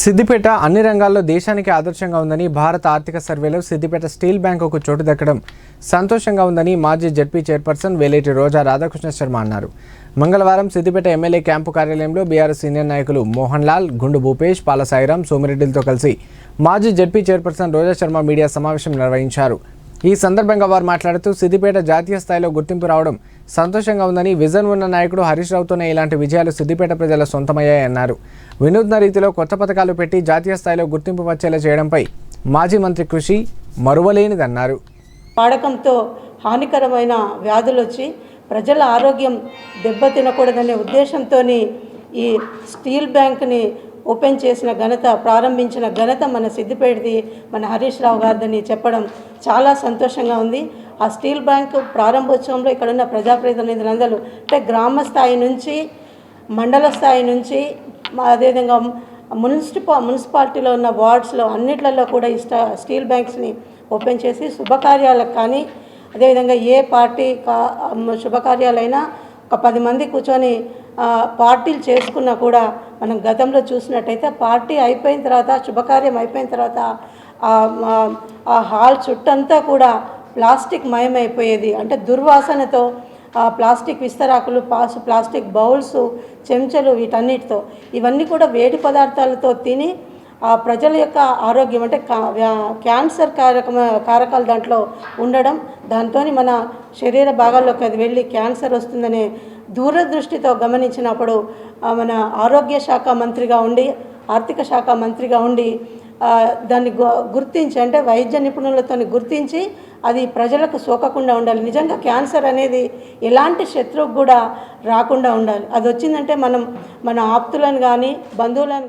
సిద్దిపేట అన్ని రంగాల్లో దేశానికి ఆదర్శంగా ఉందని భారత ఆర్థిక సర్వేలో సిద్దిపేట స్టీల్ బ్యాంకుకు చోటు దక్కడం సంతోషంగా ఉందని మాజీ జడ్పీ చైర్పర్సన్ వేలేటి రోజా రాధాకృష్ణ శర్మ అన్నారు. మంగళవారం సిద్దిపేట ఎమ్మెల్యే క్యాంపు కార్యాలయంలో బీఆర్ఎస్ సీనియర్ నాయకులు మోహన్ లాల్ గుండు భూపేష్ పాల సాయిరాం సోమిరెడ్డిలతో కలిసి మాజీ ZP chairperson Roja Sharma media సమావేశం నిర్వహించారు. ఈ సందర్భంగా వారు మాట్లాడుతూ సిద్దిపేట జాతీయ స్థాయిలో గుర్తింపు రావడం సంతోషంగా ఉందని విజన్ ఉన్న నాయకుడు హరీష్ రావుతోనే ఇలాంటి విజయాలు సిద్దిపేట ప్రజల సొంతమయ్యాయన్నారు. వినూత్న రీతిలో కొత్త పథకాలు పెట్టి జాతీయ స్థాయిలో గుర్తింపు వచ్చేలా చేయడంపై మాజీ మంత్రి కృషి మరువలేనిదన్నారు. వాడకంతో హానికరమైన వ్యాధులు వచ్చి ప్రజల ఆరోగ్యం దెబ్బతినకూడదనే ఉద్దేశంతో ఈ స్టీల్ బ్యాంక్ని ఓపెన్ చేసిన ఘనత ప్రారంభించిన ఘనత మన సిద్దిపేటది మన హరీష్ రావు గారిదని చెప్పడం చాలా సంతోషంగా ఉంది. ఆ స్టీల్ బ్యాంక్ ప్రారంభోత్సవంలో ఇక్కడున్న ప్రజాప్రతినిధులందరూ అంటే గ్రామ స్థాయి నుంచి మండల స్థాయి నుంచి అదేవిధంగా మున్సిపా మున్సిపాలిటీలో ఉన్న వార్డ్స్లో అన్నిట్లలో కూడా ఈ స్టీల్ బ్యాంక్స్ని ఓపెన్ చేసి శుభకార్యాలకు కానీ అదేవిధంగా ఏ పార్టీ కా శుభకార్యాలైనా ఒక పది మంది కూర్చొని పార్టీలు చేసుకున్నా కూడా మనం గతంలో చూసినట్టయితే పార్టీ అయిపోయిన తర్వాత శుభకార్యం అయిపోయిన తర్వాత ఆ హాల్ చుట్టంతా కూడా ప్లాస్టిక్ మయమైపోయేది. అంటే దుర్వాసనతో ఆ ప్లాస్టిక్ విస్తరాకులు పాసు ప్లాస్టిక్ బౌల్స్ చెంచాలు వీటన్నిటితో. ఇవన్నీ కూడా వేడి పదార్థాలతో తిని ఆ ప్రజల యొక్క ఆరోగ్యం అంటే క్యాన్సర్ కారకమ కారకాలు దాంట్లో ఉండడం దాంతో మన శరీర భాగాల్లోకి అది వెళ్ళి క్యాన్సర్ వస్తుందనే దూరదృష్టితో గమనించినప్పుడు మన ఆరోగ్య శాఖ మంత్రిగా ఉండి ఆర్థిక శాఖ మంత్రిగా ఉండి దాన్ని గుర్తించి అంటే వైద్య నిపుణులతో గుర్తించి అది ప్రజలకు సోకకుండా ఉండాలి. నిజంగా క్యాన్సర్ అనేది ఎలాంటి శత్రువుకు కూడా రాకుండా ఉండాలి. అది వచ్చిందంటే మనం మన ఆప్తులను కానీ బంధువులను కానీ